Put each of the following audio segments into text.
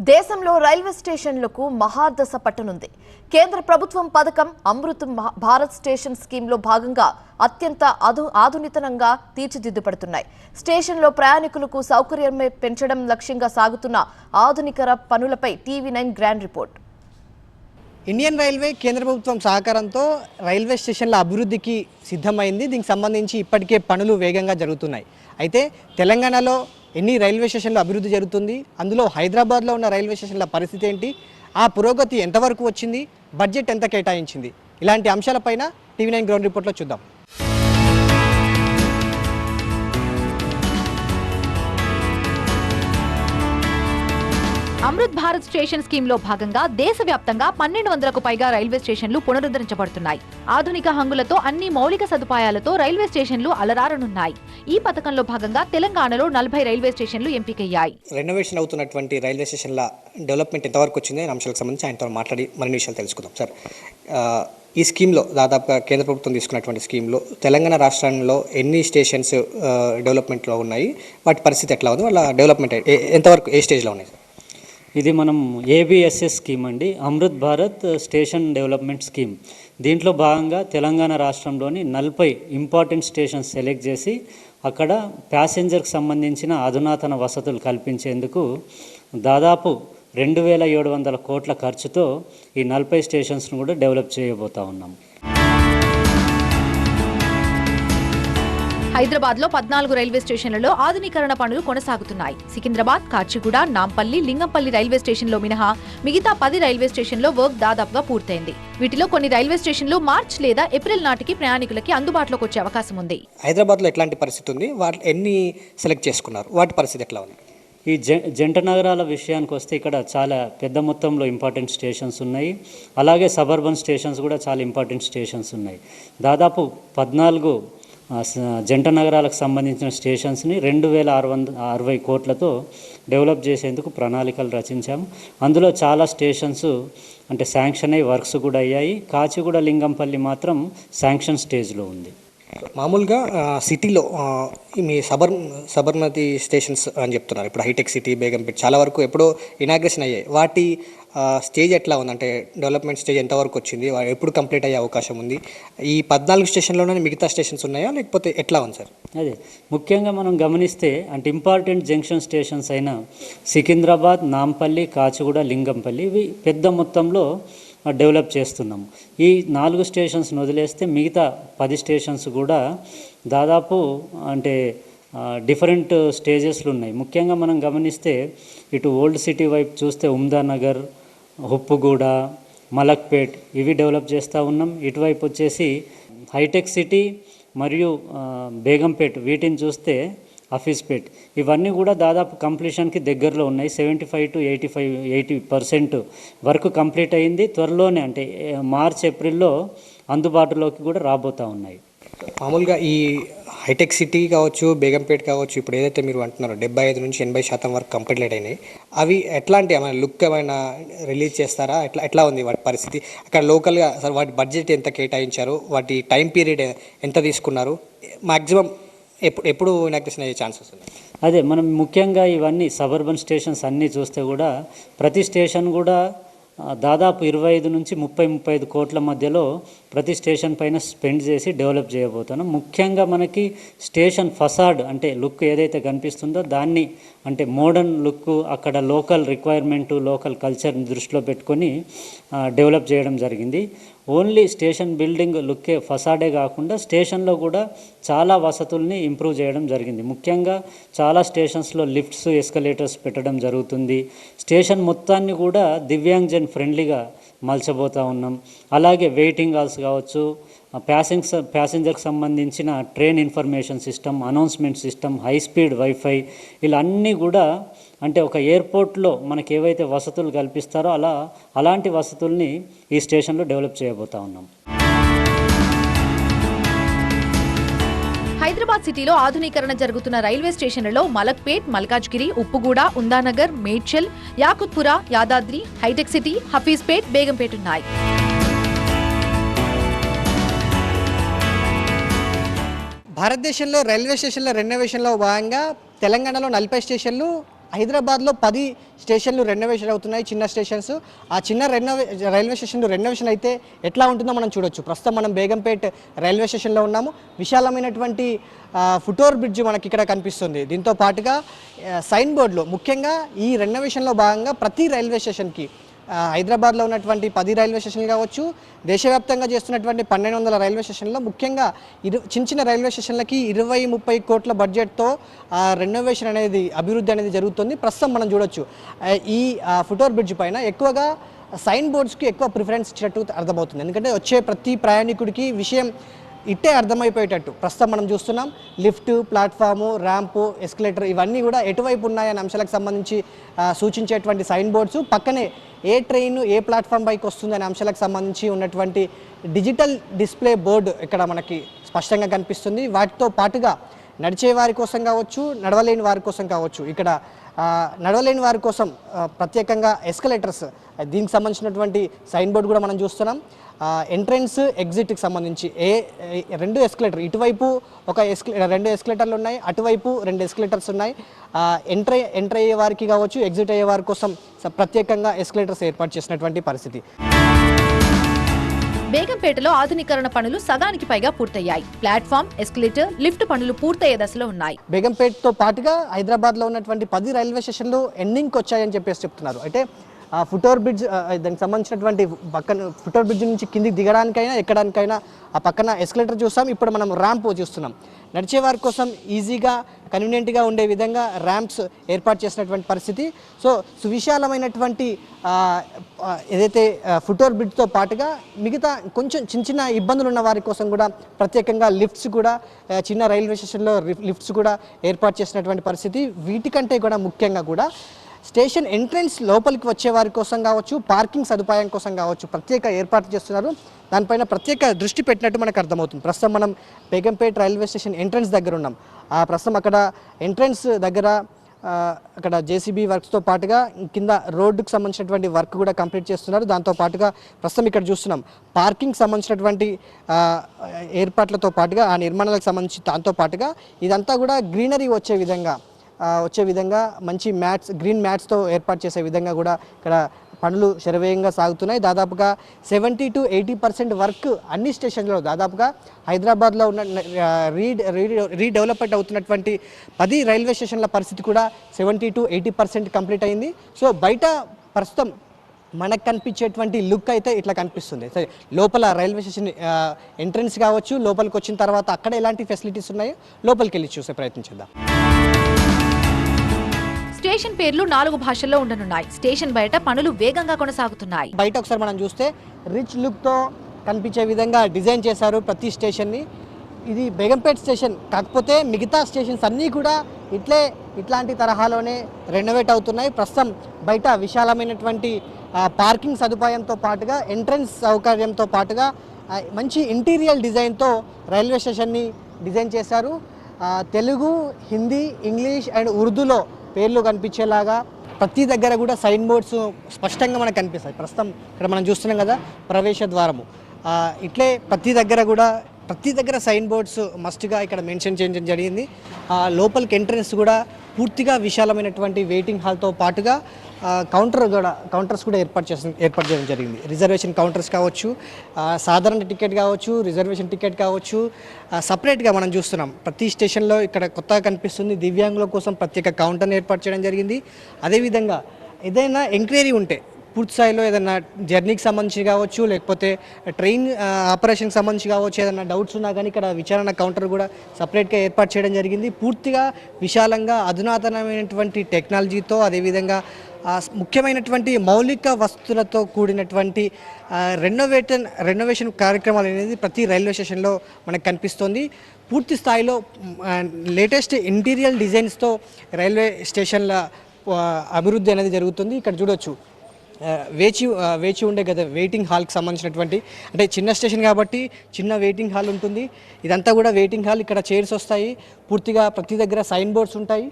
దేశంలో రైల్వే స్టేషన్లకు మహాదశ పట్టనుంది. కేంద్ర ప్రభుత్వం పథకం అమృత్ మహా- భారత్ స్టేషన్ స్కీమ్లో భాగంగా అత్యంత అధు ఆధునితనంగా తీర్చిదిద్దుపడుతున్నాయి. స్టేషన్లో ప్రయాణికులకు సౌకర్యం పెంచడం లక్ష్యంగా సాగుతున్న ఆధునికర పనులపై TV nine grand report. Indian railway కేంద్ర ప్రభుత్వం సహకారంతో రైల్వే స్టేషన్ల అభివృద్ధికి సిద్ధమైంది. దీనికి సంబంధించి ఇప్పటికే పనులు వేగంగా జరుగుతున్నాయి. అయితే తెలంగాణలో ఎన్ని రైల్వే స్టేషన్లు అభివృద్ధి జరుగుతుంది అందులో హైదరాబాద్లో ఉన్న రైల్వే స్టేషన్ల పరిస్థితి ఏంటి ఆ పురోగతి ఎంతవరకు వచ్చింది బడ్జెట్ ఎంత కేటాయించింది ఇలాంటి అంశాలపైన టీవీ నైన్ గ్రౌండ్ రిపోర్ట్లో చూద్దాం. భారత్ స్టేషన్ స్కీమ్లో భాగంగా దేశవ్యాప్తంగా పన్నెండు వందలకు పైగా రైల్వే స్టేషన్లు పునరుద్ధరించబడుతున్నాయి. ఆధునిక హంగులతో అన్ని మౌలిక సదుపాయాలతో రైల్వే స్టేషన్లు అలరారనున్నాయి. ఈ పథకంలో భాగంగా తెలంగాణలో నలభై రైల్వే స్టేషన్లు ఎంపికయ్యాయి. రెనోవేషన్ అవుతున్నటువంటి రైల్వే స్టేషన్ల డెవలప్మెంట్ ఎంతవరకు వచ్చింది అనే అంశాలకు సంబంధించి ఆయనతో మాట్లాడి మరిన్ని విషయాలు తెలుసుకుందాం. సార్ ఈ స్కీమ్లో దాదాపుగా కేంద్ర ప్రభుత్వం తీసుకున్నటువంటి స్కీమ్లో తెలంగాణ రాష్ట్రంలో ఎన్ని స్టేషన్స్ డెవలప్మెంట్లో ఉన్నాయి? వాటి పరిస్థితి ఎట్లా ఉంది? వాళ్ళ డెవలప్మెంట్ ఎంతవరకు ఏ స్టేజ్లో ఉన్నాయి సార్ ఇది మనం ఏబిఎస్ఎస్ స్కీమ్ అండి. Amrit Bharat station development scheme. దీంట్లో భాగంగా తెలంగాణ రాష్ట్రంలోని నలభై ఇంపార్టెంట్ స్టేషన్స్ సెలెక్ట్ చేసి అక్కడ ప్యాసింజర్కి సంబంధించిన అధునాతన వసతులు కల్పించేందుకు దాదాపు రెండు వేల ఏడు వందల కోట్ల ఖర్చుతో ఈ నలభై స్టేషన్స్ను కూడా డెవలప్ చేయబోతా ఉన్నాం. హైదరాబాద్లో పద్నాలుగు రైల్వే స్టేషన్లలో ఆధునీకరణ పనులు కొనసాగుతున్నాయి. సికింద్రాబాద్ కాచిగూడ నాంపల్లి లింగంపల్లి రైల్వే స్టేషన్లో మినహా మిగతా పది రైల్వే స్టేషన్లో వర్క్ దాదాపుగా పూర్తయింది. వీటిలో కొన్ని రైల్వే స్టేషన్లు మార్చ్ లేదా ఏప్రిల్ నాటికి ప్రయాణికులకి అందుబాటులోకి వచ్చే అవకాశం ఉంది. హైదరాబాద్లో ఎట్లాంటి పరిస్థితి ఉంది? వాటి ఎన్ని సెలెక్ట్ చేసుకున్నారు? వాటి పరిస్థితి ఎట్లా ఉంది? ఈ జ జంట నగరాల విషయానికి వస్తే ఇక్కడ చాలా పెద్ద మొత్తంలో ఇంపార్టెంట్ స్టేషన్స్ ఉన్నాయి. అలాగే సబర్బన్ స్టేషన్స్ కూడా చాలా ఇంపార్టెంట్ స్టేషన్స్ ఉన్నాయి. దాదాపు పద్నాలుగు జంట నగరాలకు సంబంధించిన స్టేషన్స్ని రెండు వేల ఆరు వంద అరవై కోట్లతో డెవలప్ చేసేందుకు ప్రణాళికలు రచించాం అందులో చాలా స్టేషన్స్ అంటే శాంక్షన్ అయ్యి వర్క్స్ కూడా అయ్యాయి. కాచిగూడ లింగంపల్లి మాత్రం శాంక్షన్ స్టేజ్లో ఉంది. మామూలుగా సిటీలో మీ సబర్ సబర్మతి స్టేషన్స్ అని చెప్తున్నారు. ఇప్పుడు హైటెక్ సిటీ బేగంపేట్ చాలా వరకు ఎప్పుడో ఇనాగ్రేషన్ అయ్యాయి. వాటి స్టేజ్ ఎట్లా ఉంది? అంటే డెవలప్మెంట్ స్టేజ్ ఎంతవరకు వచ్చింది? ఎప్పుడు కంప్లీట్ అయ్యే అవకాశం ఉంది? ఈ పద్నాలుగు స్టేషన్లోనే మిగతా స్టేషన్స్ ఉన్నాయా? లేకపోతే ఎట్లా ఉంది సార్? అదే. ముఖ్యంగా మనం గమనిస్తే అంటే ఇంపార్టెంట్ జంక్షన్ స్టేషన్స్ అయిన సికింద్రాబాద్ నాంపల్లి కాచిగూడ లింగంపల్లి ఇవి పెద్ద మొత్తంలో డెవలప్ చేస్తున్నాము. ఈ నాలుగు స్టేషన్స్ని వదిలేస్తే మిగతా పది స్టేషన్స్ కూడా దాదాపు అంటే డిఫరెంట్ స్టేజెస్లు ఉన్నాయి. ముఖ్యంగా మనం గమనిస్తే ఇటు ఓల్డ్ సిటీ వైపు చూస్తే ఉమ్దానగర్ హుప్పుగూడ మలక్పేట్ ఇవి డెవలప్ చేస్తూ ఉన్నాం. ఇటువైపు వచ్చేసి హైటెక్ సిటీ మరియు బేగంపేట్ వీటిని చూస్తే హఫీజ్పేట్ ఇవన్నీ కూడా దాదాపు కంప్లీషన్కి దగ్గరలో ఉన్నాయి. Seventy five to eighty five eighty percent వరకు కంప్లీట్ అయింది. త్వరలోనే అంటే మార్చ్ ఏప్రిల్లో అందుబాటులోకి కూడా రాబోతూ ఉన్నాయి. మామూలుగా ఈ హైటెక్ సిటీ కావచ్చు బేగంపేట్ కావచ్చు ఇప్పుడు ఏదైతే మీరు అంటున్నారో డెబ్బై ఐదు నుంచి ఎనభై శాతం వరకు కంప్లీట్ అయినాయి. అవి ఎట్లాంటి ఏమైనా లుక్ ఏమైనా రిలీజ్ చేస్తారా? ఎట్లా ఎట్లా ఉంది వాటి పరిస్థితి? అక్కడ లోకల్గా అసలు వాటి బడ్జెట్ ఎంత కేటాయించారు? వాటి టైం పీరియడ్ ఎంత తీసుకున్నారు? మ్యాక్సిమం ఎప్పుడు ఎప్పుడు ఇనాగ్రేషన్ అయ్యే ఛాన్సెస్ ఉన్నాయి అదే మనం ముఖ్యంగా ఇవన్నీ సబర్బన్ స్టేషన్స్ అన్నీ చూస్తే కూడా ప్రతి స్టేషన్ కూడా దాదాపు ఇరవై ఐదు నుంచి ముప్పై ముప్పై ఐదు కోట్ల మధ్యలో ప్రతి స్టేషన్ పైన స్పెండ్ చేసి డెవలప్ చేయబోతున్నాం. ముఖ్యంగా మనకి స్టేషన్ ఫసాడ్ అంటే లుక్ ఏదైతే కనిపిస్తుందో దాన్ని అంటే మోడర్న్ లుక్ అక్కడ లోకల్ రిక్వైర్మెంట్ లోకల్ కల్చర్ని దృష్టిలో పెట్టుకొని డెవలప్ చేయడం జరిగింది. ఓన్లీ స్టేషన్ బిల్డింగ్ లుక్కే ఫసాడే కాకుండా స్టేషన్లో కూడా చాలా వసతుల్ని ఇంప్రూవ్ చేయడం జరిగింది. ముఖ్యంగా చాలా స్టేషన్స్లో లిఫ్ట్స్ ఎస్కలేటర్స్ పెట్టడం జరుగుతుంది. స్టేషన్ మొత్తాన్ని కూడా దివ్యాంగ్జన్ ఫ్రెండ్లీగా మలచబోతూ ఉన్నాం. అలాగే వెయిటింగ్ హాల్స్ కావచ్చు ప్యాసింగ్స్ ప్యాసింజర్కి సంబంధించిన train information system announcement system high speed wifi ఇలా అన్నీ కూడా అంటే ఒక ఎయిర్పోర్ట్లో మనకి ఏవైతే వసతులు కల్పిస్తారో అలా అలాంటి వసతుల్ని ఈ స్టేషన్లో డెవలప్ చేయబోతా ఉన్నాం. హైదరాబాద్ సిటీలో ఆధునీకరణ జరుగుతున్న రైల్వే స్టేషన్లలో మలక్పేట్ మల్కాజ్గిరి ఉప్పుగూడ ఉందానగర్ మేడ్చల్ యాకుత్పుర యాదాద్రి హైటెక్ సిటీ హఫీజ్పేట్ బేగంపేట్ ఉన్నాయి. భారతదేశంలో రైల్వే స్టేషన్ల రెనోవేషన్లో భాగంగా తెలంగాణలో నలభై స్టేషన్లు హైదరాబాద్లో పది స్టేషన్లు రెనోవేషన్ అవుతున్నాయి చిన్న స్టేషన్స్. ఆ చిన్న రెనోవే రైల్వే స్టేషన్లు రెనోవేషన్ అయితే ఎట్లా ఉంటుందో మనం చూడొచ్చు. ప్రస్తుతం మనం బేగంపేట్ రైల్వే స్టేషన్లో ఉన్నాము. విశాలమైనటువంటి ఫుటోర్ బ్రిడ్జ్ మనకి ఇక్కడ కనిపిస్తుంది. దీంతో పాటుగా సైన్ బోర్డులో ముఖ్యంగా ఈ రెనోవేషన్లో భాగంగా ప్రతి రైల్వే స్టేషన్కి హైదరాబాద్లో ఉన్నటువంటి పది రైల్వే స్టేషన్లు కావచ్చు దేశవ్యాప్తంగా చేస్తున్నటువంటి పన్నెండు వందల రైల్వే స్టేషన్లో ముఖ్యంగా ఇరు చిన్న చిన్న రైల్వే స్టేషన్లకి ఇరవై ముప్పై కోట్ల బడ్జెట్తో ఆ రెనోవేషన్ అనేది అభివృద్ధి అనేది జరుగుతుంది. ప్రస్తుతం మనం చూడొచ్చు. ఈ ఫుటోర్ బ్రిడ్జ్ పైన ఎక్కువగా సైన్ బోర్డ్స్కి ఎక్కువ ప్రిఫరెన్స్ ఇచ్చినట్టు అర్థమవుతుంది. ఎందుకంటే వచ్చే ప్రతి ప్రయాణికుడికి విషయం ఇట్టే అర్థమైపోయేటట్టు. ప్రస్తుతం మనం చూస్తున్నాం లిఫ్ట్ ప్లాట్ఫాము ర్యాంపు ఎస్కలేటర్ ఇవన్నీ కూడా ఎటువైపు ఉన్నాయనే అంశాలకు సంబంధించి సూచించేటువంటి సైన్ బోర్డ్స్. పక్కనే ఏ ట్రైన్ ఏ ప్లాట్ఫామ్ పైకి వస్తుందనే అంశాలకు సంబంధించి ఉన్నటువంటి డిజిటల్ డిస్ప్లే బోర్డు ఇక్కడ మనకి స్పష్టంగా కనిపిస్తుంది. వాటితో పాటుగా నడిచే వారి కోసం కావచ్చు నడవలేని వారి కోసం కావచ్చు ఇక్కడ నడవలేని వారి కోసం ప్రత్యేకంగా ఎస్కలేటర్స్ దీనికి సంబంధించినటువంటి సైన్ బోర్డు కూడా మనం చూస్తున్నాం. ఎంట్రన్స్ ఎగ్జిట్కి సంబంధించి ఏ రెండు ఎస్కలేటర్ ఇటువైపు ఒక ఎస్కలే రెండు ఎస్కలేటర్లు ఉన్నాయి అటువైపు రెండు ఎస్కలేటర్స్ ఉన్నాయి. ఎంటర్ ఎంటర్ అయ్యే వారికి కావచ్చు ఎగ్జిట్ అయ్యే వారి కోసం ప్రత్యేకంగా ఎస్కలేటర్స్ ఏర్పాటు చేసినటువంటి పరిస్థితి. బేగంపేటలో ఆధునీకరణ పనులు సగానికి పైగా పూర్తయ్యాయి. ప్లాట్ఫామ్ ఎస్కలేటర్ లిఫ్ట్ పనులు పూర్తయ్యే దశలో ఉన్నాయి. బేగంపేట్తో పాటుగా హైదరాబాద్లో ఉన్నటువంటి పది రైల్వే స్టేషన్లు ఎండింగ్కి వచ్చాయని చెప్పేసి చెప్తున్నారు. అంటే ఆ ఫుటోర్ బ్రిడ్జ్ దానికి సంబంధించినటువంటి పక్కన ఫుటోర్ బ్రిడ్జ్ నుంచి కిందికి దిగడానికైనా ఎక్కడానికైనా ఆ పక్కన ఎస్కలేటర్ చూస్తాం. ఇప్పుడు మనం ర్యాంప్ చూస్తున్నాం. నడిచే వారి కోసం ఈజీగా కన్వీనియంట్గా ఉండే విధంగా ర్యాంప్స్ ఏర్పాటు చేసినటువంటి పరిస్థితి. సో సువిశాలమైనటువంటి ఏదైతే ఫుటోర్ బ్రిడ్జ్తో పాటుగా మిగతా కొంచెం చిన్న చిన్న ఇబ్బందులు ఉన్న వారి కోసం కూడా ప్రత్యేకంగా లిఫ్ట్స్ కూడా చిన్న రైల్వే స్టేషన్లో లిఫ్ట్స్ కూడా ఏర్పాటు చేసినటువంటి పరిస్థితి. వీటికంటే కూడా ముఖ్యంగా కూడా స్టేషన్ ఎంట్రన్స్ లోపలికి వచ్చే వారి కోసం కావచ్చు పార్కింగ్ సదుపాయం కోసం కావచ్చు ప్రత్యేక ఏర్పాటు చేస్తున్నారు. దానిపైన ప్రత్యేక దృష్టి పెట్టినట్టు మనకు అర్థమవుతుంది. ప్రస్తుతం మనం బేగంపేట్ రైల్వే స్టేషన్ ఎంట్రన్స్ దగ్గర ఉన్నాం. ఆ ప్రస్తుతం అక్కడ ఎంట్రన్స్ దగ్గర అక్కడ జేసీబీ వర్క్స్తో పాటుగా కింద రోడ్డుకు సంబంధించినటువంటి వర్క్ కూడా కంప్లీట్ చేస్తున్నారు. దాంతో పాటుగా ప్రస్తుతం ఇక్కడ చూస్తున్నాం. పార్కింగ్ సంబంధించినటువంటి ఏర్పాట్లతో పాటుగా ఆ నిర్మాణాలకు సంబంధించి దాంతో పాటుగా ఇదంతా కూడా గ్రీనరీ వచ్చే విధంగా వచ్చే విధంగా మంచి మ్యాట్స్ గ్రీన్ మ్యాట్స్తో ఏర్పాటు చేసే విధంగా కూడా ఇక్కడ పనులు శరవేగంగా సాగుతున్నాయి. దాదాపుగా seventy to eighty percent work అన్ని స్టేషన్లలో దాదాపుగా హైదరాబాద్లో ఉన్న రీ రీడెవలప్మెంట్ అవుతున్నటువంటి పది రైల్వే స్టేషన్ల పరిస్థితి కూడా seventy to eighty percent complete అయింది. సో బయట ప్రస్తుతం మనకు కనిపించేటువంటి లుక్ అయితే ఇట్లా కనిపిస్తుంది. సరే లోపల రైల్వే స్టేషన్ ఎంట్రన్స్ కావచ్చు లోపలికి వచ్చిన తర్వాత అక్కడ ఎలాంటి ఫెసిలిటీస్ ఉన్నాయో లోపలికి వెళ్ళి చూసే ప్రయత్నం చేద్దాం. స్టేషన్ పేర్లు నాలుగు భాషల్లో ఉండనున్నాయి. స్టేషన్ బయట పనులు వేగంగా కొనసాగుతున్నాయి. బయట ఒకసారి మనం చూస్తే రిచ్ లుక్తో కనిపించే విధంగా డిజైన్ చేశారు ప్రతి స్టేషన్ని. ఇది బేగంపేట్ స్టేషన్ కాకపోతే మిగతా స్టేషన్స్ అన్నీ కూడా ఇట్లే ఇట్లాంటి తరహాలోనే రెనోవేట్ అవుతున్నాయి. ప్రస్తుతం బయట విశాలమైనటువంటి పార్కింగ్ సదుపాయంతో పాటుగా ఎంట్రన్స్ సౌకర్యంతో పాటుగా మంచి ఇంటీరియల్ డిజైన్తో రైల్వే స్టేషన్ని డిజైన్ చేశారు. తెలుగు హిందీ ఇంగ్లీష్ అండ్ ఉర్దూలో పేర్లు కనిపించేలాగా ప్రతి దగ్గర కూడా సైన్ బోర్డ్స్ స్పష్టంగా మనకు కనిపిస్తాయి. ప్రస్తుతం ఇక్కడ మనం చూస్తున్నాం కదా ప్రవేశ ద్వారము. ఇట్లే ప్రతి దగ్గర కూడా ప్రతి దగ్గర సైన్ బోర్డ్స్ మస్ట్గా ఇక్కడ మెన్షన్ చేయడం జరిగింది. లోపలికి ఎంట్రన్స్ కూడా పూర్తిగా విశాలమైనటువంటి వెయిటింగ్ హాల్తో పాటుగా కౌంటర్ కూడా కౌంటర్స్ కూడా ఏర్పాటు చేసిన ఏర్పాటు చేయడం జరిగింది. రిజర్వేషన్ కౌంటర్స్ కావచ్చు సాధారణ టికెట్ కావచ్చు రిజర్వేషన్ టికెట్ కావచ్చు సపరేట్గా మనం చూస్తున్నాం. ప్రతి స్టేషన్లో ఇక్కడ కొత్తగా కనిపిస్తుంది దివ్యాంగుల కోసం ప్రత్యేక కౌంటర్ని ఏర్పాటు చేయడం జరిగింది. అదేవిధంగా ఏదైనా ఎంక్వైరీ ఉంటే పూర్తి స్థాయిలో ఏదైనా జర్నీకి సంబంధించి కావచ్చు లేకపోతే ట్రైన్ ఆపరేషన్కి సంబంధించి కావచ్చు ఏదైనా డౌట్స్ ఉన్నా కానీ ఇక్కడ విచారణ కౌంటర్ కూడా సపరేట్గా ఏర్పాటు చేయడం జరిగింది. పూర్తిగా విశాలంగా అధునాతనమైనటువంటి టెక్నాలజీతో అదేవిధంగా ముఖ్యమైనటువంటి మౌలిక వస్తువులతో కూడినటువంటి రెనోవేటన్ రెనోవేషన్ కార్యక్రమాలు అనేది ప్రతి రైల్వే స్టేషన్లో మనకు కనిపిస్తోంది. పూర్తి స్థాయిలో లేటెస్ట్ ఇంటీరియల్ డిజైన్స్తో రైల్వే స్టేషన్ల అభివృద్ధి అనేది జరుగుతుంది. ఇక్కడ చూడొచ్చు. వేచి వేచి ఉండే కదా వెయిటింగ్ హాల్కి సంబంధించినటువంటి అంటే చిన్న స్టేషన్ కాబట్టి చిన్న వెయిటింగ్ హాల్ ఉంటుంది. ఇదంతా కూడా వెయిటింగ్ హాల్ ఇక్కడ చైర్స్ వస్తాయి. పూర్తిగా ప్రతి దగ్గర సైన్ బోర్డ్స్ ఉంటాయి.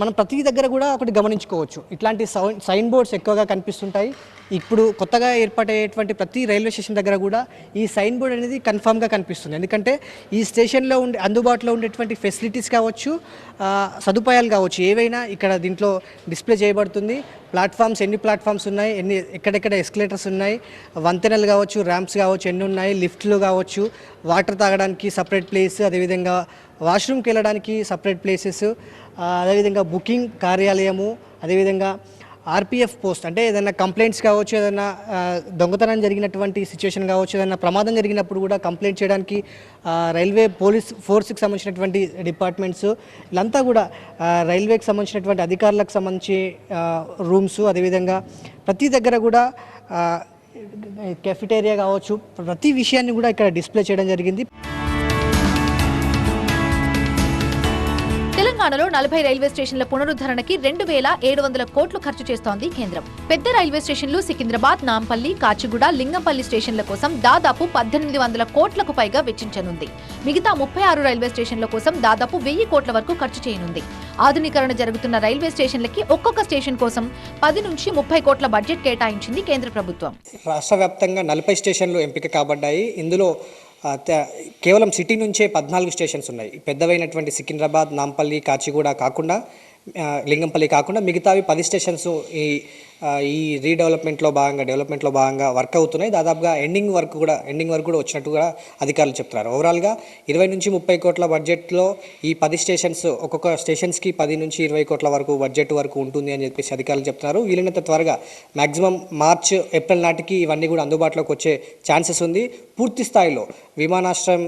మనం ప్రతి దగ్గర కూడా ఒకటి గమనించుకోవచ్చు. ఇట్లాంటి సౌండ్ సైన్ బోర్డ్స్ ఎక్కువగా కనిపిస్తుంటాయి. ఇప్పుడు కొత్తగా ఏర్పాటయ్యేటువంటి ప్రతి రైల్వే స్టేషన్ దగ్గర కూడా ఈ సైన్ బోర్డ్ అనేది కన్ఫామ్గా కనిపిస్తుంది. ఎందుకంటే ఈ స్టేషన్లో ఉండే అందుబాటులో ఉండేటువంటి ఫెసిలిటీస్ కావచ్చు సదుపాయాలు కావచ్చు ఏవైనా ఇక్కడ దీంట్లో డిస్ప్లే చేయబడుతుంది. ప్లాట్ఫామ్స్ ఎన్ని ప్లాట్ఫామ్స్ ఉన్నాయి ఎన్ని ఎక్కడెక్కడ ఎస్కలేటర్స్ ఉన్నాయి వంతెనలు కావచ్చు ర్యాంప్స్ కావచ్చు ఎన్ని ఉన్నాయి లిఫ్ట్లు కావచ్చు వాటర్ తాగడానికి సపరేట్ ప్లేస్ అదేవిధంగా వాష్రూమ్కి వెళ్ళడానికి సపరేట్ ప్లేసెస్ అదేవిధంగా బుకింగ్ కార్యాలయము అదేవిధంగా ఆర్పిఎఫ్ పోస్ట్ అంటే ఏదైనా కంప్లైంట్స్ కావచ్చు ఏదైనా దొంగతనం జరిగినటువంటి సిచ్యువేషన్ కావచ్చు ఏదైనా ప్రమాదం జరిగినప్పుడు కూడా కంప్లైంట్ చేయడానికి రైల్వే పోలీస్ ఫోర్స్కి సంబంధించినటువంటి డిపార్ట్మెంట్స్ ఇదంతా కూడా రైల్వేకి సంబంధించినటువంటి అధికారులకు సంబంధించి రూమ్స్ అదేవిధంగా ప్రతి దగ్గర కూడా కెఫిటేరియా కావచ్చు ప్రతి విషయాన్ని కూడా ఇక్కడ డిస్ప్లే చేయడం జరిగింది. తెలంగాణలో నలభై రైల్వే స్టేషన్ల పునరుద్ధరణకి రెండు వేల ఏడు వందల కోట్లు ఖర్చు చేస్తోంది కేంద్రం. పెద్ద రైల్వే స్టేషన్లు సికింద్రాబాద్ నాంపల్లి కాచిగూడ లింగంపల్లి స్టేషన్ల కోసం దాదాపు పద్దెనిమిది వందల కోట్లకు పైగా వెచ్చించనుంది. మిగతా ముప్పై ఆరు రైల్వే స్టేషన్ల కోసం దాదాపు వెయ్యి కోట్ల వరకు ఖర్చు చేయనుంది. ఆధునీకరణ జరుగుతున్న రైల్వే స్టేషన్లకి ఒక్కొక్క స్టేషన్ కోసం పది నుంచి ముప్పై కోట్ల బడ్జెట్ కేటాయించింది కేంద్ర ప్రభుత్వం. రాష్ట్ర వ్యాప్తంగా నలభై స్టేషన్లు ఎంపిక కాబడ్డాయి. ఇందులో కేవలం సిటీ నుంచే పద్నాలుగు స్టేషన్స్ ఉన్నాయి. పెద్దవైనటువంటి సికింద్రాబాద్ నాంపల్లి కాచిగూడ కాకుండా లింగంపల్లి కాకుండా మిగతావి పది స్టేషన్స్ ఈ ఈ రీడెవలప్మెంట్లో భాగంగా డెవలప్మెంట్లో భాగంగా వర్క్ అవుతున్నాయి. దాదాపుగా ఎండింగ్ వర్క్ కూడా ఎండింగ్ వర్క్ కూడా వచ్చినట్టుగా అధికారులు చెప్తున్నారు. ఓవరాల్గా ఇరవై నుంచి ముప్పై కోట్ల బడ్జెట్లో ఈ పది స్టేషన్స్ ఒక్కొక్క స్టేషన్స్కి పది నుంచి ఇరవై కోట్ల వరకు బడ్జెట్ వరకు ఉంటుంది అని చెప్పేసి అధికారులు చెప్తున్నారు. వీలైనంత త్వరగా మ్యాక్సిమం మార్చ్ ఏప్రిల్ నాటికి ఇవన్నీ కూడా అందుబాటులోకి వచ్చే ఛాన్సెస్ ఉంది. పూర్తి స్థాయిలో విమానాశ్రయం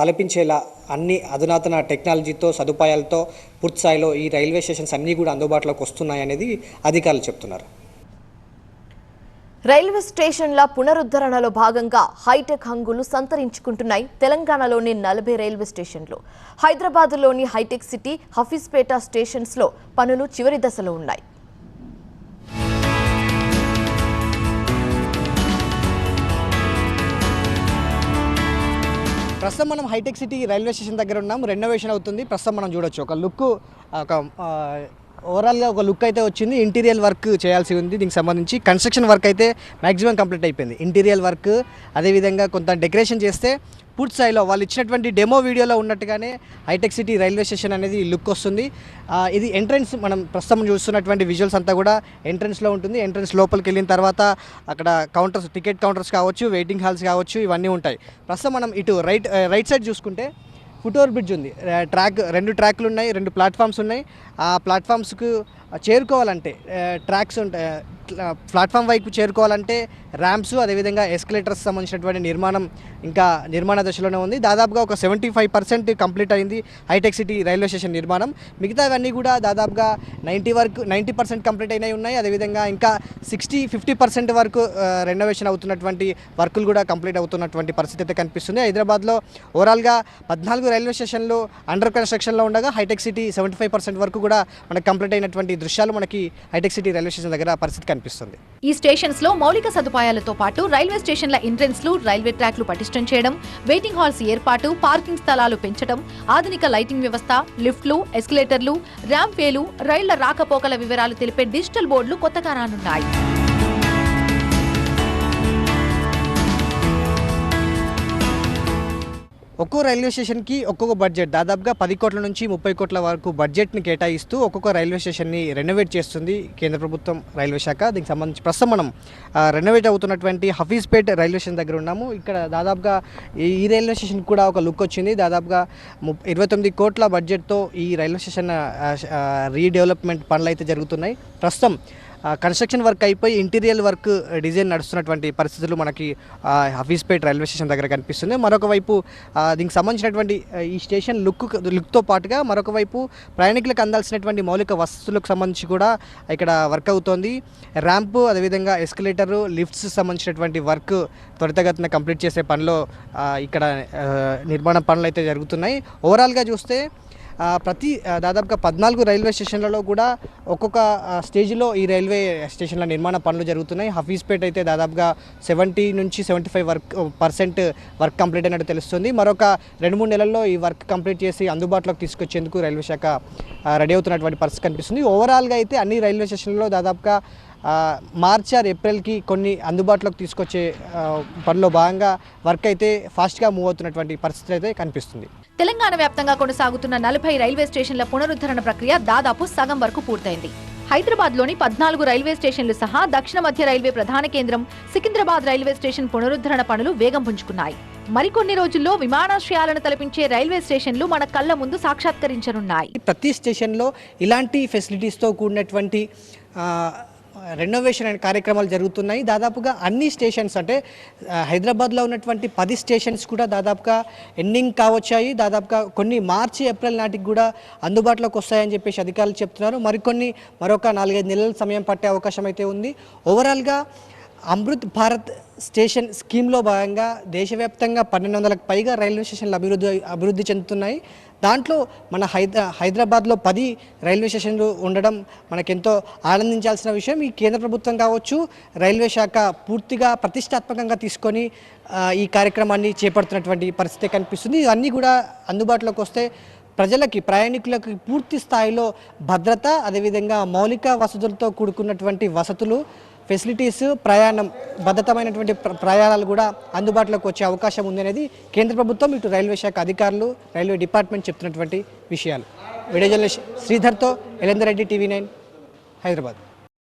తలపించేలా అన్ని అధునాతన టెక్నాలజీతో సదుపాయాలతో పూర్తి స్థాయిలో ఈ రైల్వే స్టేషన్స్ అన్నీ కూడా అందుబాటులోకి వస్తున్నాయి అనేది అధికారులు చెప్తున్నారు. రైల్వే స్టేషన్ల పునరుద్ధరణలో భాగంగా హైటెక్ హంగులు సంతరించుకుంటున్నాయి తెలంగాణలోని నలభై రైల్వే స్టేషన్లు. హైదరాబాద్లోని హైటెక్ సిటీ హఫీజ్పేట స్టేషన్స్లో పనులు చివరి దశలో ఉన్నాయి. ప్రస్తుతం మనం హైటెక్ సిటీ రైల్వే స్టేషన్ దగ్గర ఉన్నాం. రెనోవేషన్ అవుతుంది. ప్రస్తుతం మనం చూడొచ్చు. ఒక లుక్ ఒక ఓవరాల్గా ఒక లుక్ అయితే వచ్చింది. ఇంటీరియల్ వర్క్ చేయాల్సి ఉంది. దీనికి సంబంధించి కన్స్ట్రక్షన్ వర్క్ అయితే మ్యాక్సిమం కంప్లీట్ అయిపోయింది. ఇంటీరియర్ వర్క్ అదేవిధంగా కొంత డెకరేషన్ చేస్తే పూర్తి స్థాయిలో వాళ్ళు ఇచ్చినటువంటి డెమో వీడియోలో ఉన్నట్టుగానే హైటెక్ సిటీ రైల్వే స్టేషన్ అనేది లుక్ వస్తుంది. ఇది ఎంట్రన్స్ మనం ప్రస్తుతం చూస్తున్నటువంటి విజువల్స్ అంతా కూడా ఎంట్రన్స్లో ఉంటుంది. ఎంట్రన్స్ లోపలికి వెళ్ళిన తర్వాత అక్కడ కౌంటర్స్ టికెట్ కౌంటర్స్ కావచ్చు వెయిటింగ్ హాల్స్ కావచ్చు ఇవన్నీ ఉంటాయి. ప్రస్తుతం మనం ఇటు రైట్ రైట్ సైడ్ చూసుకుంటే ఫుట్ఓవర్ బ్రిడ్జ్ ఉంది. ట్రాక్ రెండు ట్రాక్లు ఉన్నాయి రెండు ప్లాట్ఫామ్స్ ఉన్నాయి. ఆ ప్లాట్ఫామ్స్కు చేరుకోవాలంటే ట్రాక్స్ ఉంటాయి ప్లాట్ఫామ్ వైపు చేరుకోవాలంటే ర్యాంప్స్ అదేవిధంగా ఎస్కలేటర్స్ సంబంధించినటువంటి నిర్మాణం ఇంకా నిర్మాణ దశలోనే ఉంది. దాదాపుగా ఒక సెవెంటీ ఫైవ్ పర్సెంట్ కంప్లీట్ అయింది హైటెక్ సిటీ రైల్వే స్టేషన్ నిర్మాణం. మిగతావన్నీ కూడా దాదాపుగా నైంటీ వరకు నైంటీ పర్సెంట్ కంప్లీట్ అయినవి ఉన్నాయి. అదేవిధంగా ఇంకా సిక్స్టీ ఫిఫ్టీ పర్సెంట్ వరకు రెనోవేషన్ అవుతున్నటువంటి వర్కులు కూడా కంప్లీట్ అవుతున్నటువంటి పరిస్థితి అయితే కనిపిస్తుంది. హైదరాబాద్లో ఓవరాల్గా పద్నాలుగు రైల్వే స్టేషన్లు అండర్ కన్స్ట్రక్షన్లో ఉండగా hitech City seventy five percent వరకు కూడా మనకి కంప్లీట్ అయినటువంటి దృశ్యాలు మనకి హైటెక్ సిటీ రైల్వే స్టేషన్ దగ్గర పరిస్థితి కనిపిస్తుంది. ఈ స్టేషన్స్లో మౌలిక సదుపాయాలతో పాటు రైల్వే స్టేషన్ల ఎంట్రెన్స్లు రైల్వే ట్రాక్లు పటిష్టం చేయడం వెయిటింగ్ హాల్స్ ఏర్పాటు పార్కింగ్ స్థలాలు పెంచడం ఆధునిక లైటింగ్ వ్యవస్థ లిఫ్ట్లు ఎస్కలేటర్లు ర్యాంప్ వేలు రైళ్ళ రాకపోకల వివరాలు తెలిపే డిజిటల్ బోర్డులు కొత్తగా రానున్నాయి. ఒక్కో రైల్వే స్టేషన్కి ఒక్కొక్క బడ్జెట్. దాదాపుగా పది కోట్ల నుంచి ముప్పై కోట్ల వరకు బడ్జెట్ని కేటాయిస్తూ ఒక్కొక్క రైల్వే స్టేషన్ని రెనోవేట్ చేస్తుంది కేంద్ర ప్రభుత్వం రైల్వే శాఖ. దీనికి సంబంధించి ప్రస్తుతం మనం రెనోవేట్ అవుతున్నటువంటి హఫీజ్పేట్ రైల్వే స్టేషన్ దగ్గర ఉన్నాము. ఇక్కడ దాదాపుగా ఈ రైల్వే స్టేషన్ కూడా ఒక లుక్ వచ్చింది. దాదాపుగా ముప్ ఇరవై తొమ్మిది కోట్ల బడ్జెట్తో ఈ రైల్వే స్టేషన్ రీడెవలప్మెంట్ పనులు అయితే జరుగుతున్నాయి. ప్రస్తుతం కన్స్ట్రక్షన్ వర్క్ అయిపోయి ఇంటీరియర్ వర్క్ డిజైన్ నడుస్తున్నటువంటి పరిస్థితులు మనకి హఫీస్పేట్ రైల్వే స్టేషన్ దగ్గర కనిపిస్తుంది. మరొక వైపు దీనికి సంబంధించినటువంటి ఈ స్టేషన్ లుక్ లుక్తో పాటుగా మరొక వైపు ప్రయాణికులకు అందాల్సినటువంటి మౌలిక వసతులకు సంబంధించి కూడా ఇక్కడ వర్క్ అవుతోంది. ర్యాంపు అదేవిధంగా ఎస్కలేటరు లిఫ్ట్స్ సంబంధించినటువంటి వర్క్ త్వరితగతిన కంప్లీట్ చేసే పనిలో ఇక్కడ నిర్మాణ పనులు అయితే జరుగుతున్నాయి. ఓవరాల్గా చూస్తే ప్రతి దాదాపుగా పద్నాలుగు రైల్వే స్టేషన్లలో కూడా ఒక్కొక్క స్టేజ్లో ఈ రైల్వే స్టేషన్ల నిర్మాణ పనులు జరుగుతున్నాయి. హఫీజ్పేట్ అయితే దాదాపుగా సెవెంటీ నుంచి seventy five work percent work complete అయినట్టు తెలుస్తుంది. మరొక రెండు మూడు నెలల్లో ఈ వర్క్ కంప్లీట్ చేసి అందుబాటులోకి తీసుకొచ్చేందుకు రైల్వే శాఖ రెడీ అవుతున్నటువంటి పరిస్థితి కనిపిస్తుంది. ఓవరాల్గా అయితే అన్ని రైల్వే స్టేషన్లలో దాదాపుగా మార్చ్ ఆర్ ఏప్రిల్కి కొన్ని అందుబాటులోకి తీసుకొచ్చే పనిలో భాగంగా వర్క్ అయితే ఫాస్ట్గా మూవ్ అవుతున్నటువంటి పరిస్థితి అయితే కనిపిస్తుంది. తెలంగాణ వ్యాప్తంగా కొనసాగుతున్న నలభై రైల్వే స్టేషన్ల పునరుద్ధరణ ప్రక్రియ దాదాపు సగం వరకు పూర్తయింది. హైదరాబాద్లోని పద్నాలుగు రైల్వే స్టేషన్లు సహా దక్షిణ మధ్య రైల్వే ప్రధాన కేంద్రం సికింద్రాబాద్ రైల్వే స్టేషన్ పునరుద్ధరణ పనులు వేగం పుంజుకున్నాయి. మరికొన్ని రోజుల్లో విమానాశ్రయాలను తలపించే రైల్వే స్టేషన్లు మన కళ్ళ ముందు సాక్షాత్కరించనున్నాయి. ప్రతి స్టేషన్లో ఇలాంటి ఫెసిలిటీస్తో కూడినటువంటి రెనోవేషన్ అనే కార్యక్రమాలు జరుగుతున్నాయి. దాదాపుగా అన్ని స్టేషన్స్ అంటే హైదరాబాద్లో ఉన్నటువంటి పది స్టేషన్స్ కూడా దాదాపుగా ఎండింగ్ కావచ్చాయి. దాదాపుగా కొన్ని మార్చి ఏప్రిల్ నాటికి కూడా అందుబాటులోకి వస్తాయని చెప్పేసి అధికారులు చెప్తున్నారు. మరికొన్ని మరొక నాలుగైదు నెలల సమయం పట్టే అవకాశం అయితే ఉంది. ఓవరాల్గా అమృత్ భారత్ స్టేషన్ స్కీమ్లో భాగంగా దేశవ్యాప్తంగా పన్నెండు వందలకు పైగా రైల్వే స్టేషన్లు అభివృద్ధి అభివృద్ధి చెందుతున్నాయి. దాంట్లో మన హైదరా హైదరాబాద్లో పది రైల్వే స్టేషన్లు ఉండడం మనకెంతో ఆనందించాల్సిన విషయం. ఈ కేంద్ర ప్రభుత్వం కావచ్చు రైల్వే శాఖ పూర్తిగా ప్రతిష్టాత్మకంగా తీసుకొని ఈ కార్యక్రమాన్ని చేపడుతున్నటువంటి పరిస్థితి కనిపిస్తుంది. ఇవన్నీ కూడా అందుబాటులోకి వస్తే ప్రజలకి ప్రయాణికులకు పూర్తి స్థాయిలో భద్రత అదేవిధంగా మౌలిక వసతులతో కూడుకున్నటువంటి వసతులు ఫెసిలిటీస్ ప్రయాణం భద్రతమైనటువంటి ప్ర- ప్రయాణాలు కూడా అందుబాటులోకి వచ్చే అవకాశం ఉందనేది కేంద్ర ప్రభుత్వం ఇటు రైల్వే శాఖ అధికారులు రైల్వే డిపార్ట్మెంట్ చెప్తున్నటువంటి విషయాలు. వీడియో జర్నలిస్ట్ శ్రీధర్తో ఎలెందర్ రెడ్డి టీవీ నైన్ హైదరాబాద్.